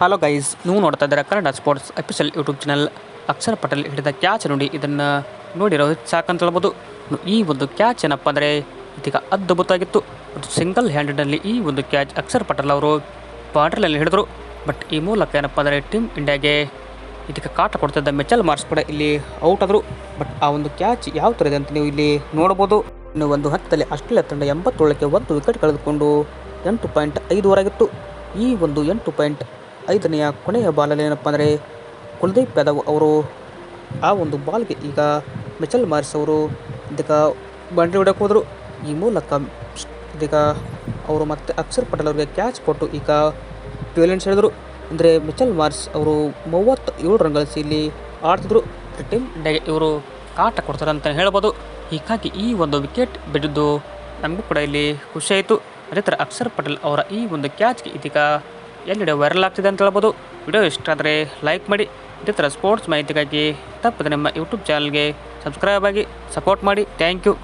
Hello guys ನೀವು ನೋಡ್ತಾ ಇದ್ದೀರಾ Kannada sports official YouTube channel Axar Patel ಹಿಡಿದ ಕ್ಯಾಚ್ ನೋಡಿ, ಇದನ್ನು ನೋಡಿರೋ ಸಾಕಂತ ಹೇಳ್ಬೋದು. ಈ ಒಂದು ಕ್ಯಾಚ್ ಏನಪ್ಪ ಅಂದರೆ, ಇದೀಗ ಅದ್ಭುತವಾಗಿತ್ತು. ಸಿಂಗಲ್ ಹ್ಯಾಂಡೆಡ್ನಲ್ಲಿ ಈ ಒಂದು ಕ್ಯಾಚ್ ಅಕ್ಷರ್ ಪಟೇಲ್ ಅವರು ಬಾರ್ಡ್ರಲ್ಲಿ ಹಿಡಿದ್ರು. ಬಟ್ ಈ ಮೂಲಕ ಏನಪ್ಪ ಅಂದರೆ ಟೀಮ್ ಇಂಡಿಯಾಗೆ ಇದಕ್ಕೆ ಕಾಟ ಕೊಡ್ತಿದ್ದ ಮೆಚಲ್ ಮಾರ್ಸ್ ಕೂಡ ಇಲ್ಲಿ ಔಟ್ ಆದರು. ಬಟ್ ಆ ಒಂದು ಕ್ಯಾಚ್ ಯಾವ ಥರ ಇದೆ ಅಂತ ನೀವು ಇಲ್ಲಿ ನೋಡ್ಬೋದು. ಇನ್ನು ಒಂದು ಹತ್ತಲ್ಲಿ ಆಸ್ಟ್ರೇಲಿಯಾ ತಂಡ ಎಂಬತ್ತೇಳಕ್ಕೆ ಒಂದು ವಿಕೆಟ್ ಕಳೆದುಕೊಂಡು ಎಂಟು ಪಾಯಿಂಟ್ ಐದುವರೆಗಿತ್ತು. ಈ ಒಂದು ಎಂಟು ಪಾಯಿಂಟ್ ಐದನೆಯ ಕೊನೆಯ ಬಾಲಲ್ಲಿ ಏನಪ್ಪ ಅಂದರೆ ಕುಲ್ದೀಪ್ ಯಾದವ್ ಅವರು ಆ ಒಂದು ಬಾಲ್ಗೆ ಈಗ ಮಿಚಲ್ ಮಾರ್ಸ್ ಅವರು ಇದಕ್ಕೆ ಬಂಡ್ರಿ ಹೊಡಕ್ಕೆ ಹೋದರು. ಈ ಮೂಲಕ ಇದೀಗ ಅವರು ಮತ್ತೆ ಅಕ್ಷರ್ ಪಟೇಲ್ ಅವರಿಗೆ ಕ್ಯಾಚ್ ಕೊಟ್ಟು ಈಗ ಟ್ವೆಲೆಂಟ್ಸ್ ಹೇಳಿದರು ಅಂದರೆ ಮಿಚಲ್ ಮಾರ್ಸ್ ಅವರು ಮೂವತ್ತೇಳು ರನ್ ಗಳಿಸಿ ಇಲ್ಲಿ ಆಡ್ತಿದ್ರು. ಟೀಮ್ ಇಂಡಿಯಾಗೆ ಇವರು ಕಾಟ ಕೊಡ್ತಾರೆ ಅಂತ ಹೇಳ್ಬೋದು. ಹೀಗಾಗಿ ಈ ಒಂದು ವಿಕೆಟ್ ಬಿಡಿದ್ದು ನಮಗೂ ಕೂಡ ಇಲ್ಲಿ ಖುಷಿಯಾಯಿತು ಅದೇ ಥರ ಅಕ್ಷರ್ ಪಟೇಲ್ ಅವರ ಈ ಒಂದು ಕ್ಯಾಚ್ಗೆ ಇದೀಗ ಎಲ್ಲೆಡೆ ವೈರಲ್ ಆಗ್ತಿದೆ ಅಂತ ಹೇಳ್ಬೋದು. ವಿಡಿಯೋ ಇಷ್ಟ ಆದರೆ ಲೈಕ್ ಮಾಡಿ. ಇದೇ ಥರ ಸ್ಪೋರ್ಟ್ಸ್ ಮಾಹಿತಿಗಾಗಿ ತಪ್ಪದೆ ನಮ್ಮ ಯೂಟ್ಯೂಬ್ ಚಾನಲ್ಗೆ ಸಬ್ಸ್ಕ್ರೈಬ್ ಆಗಿ ಸಪೋರ್ಟ್ ಮಾಡಿ. Thank you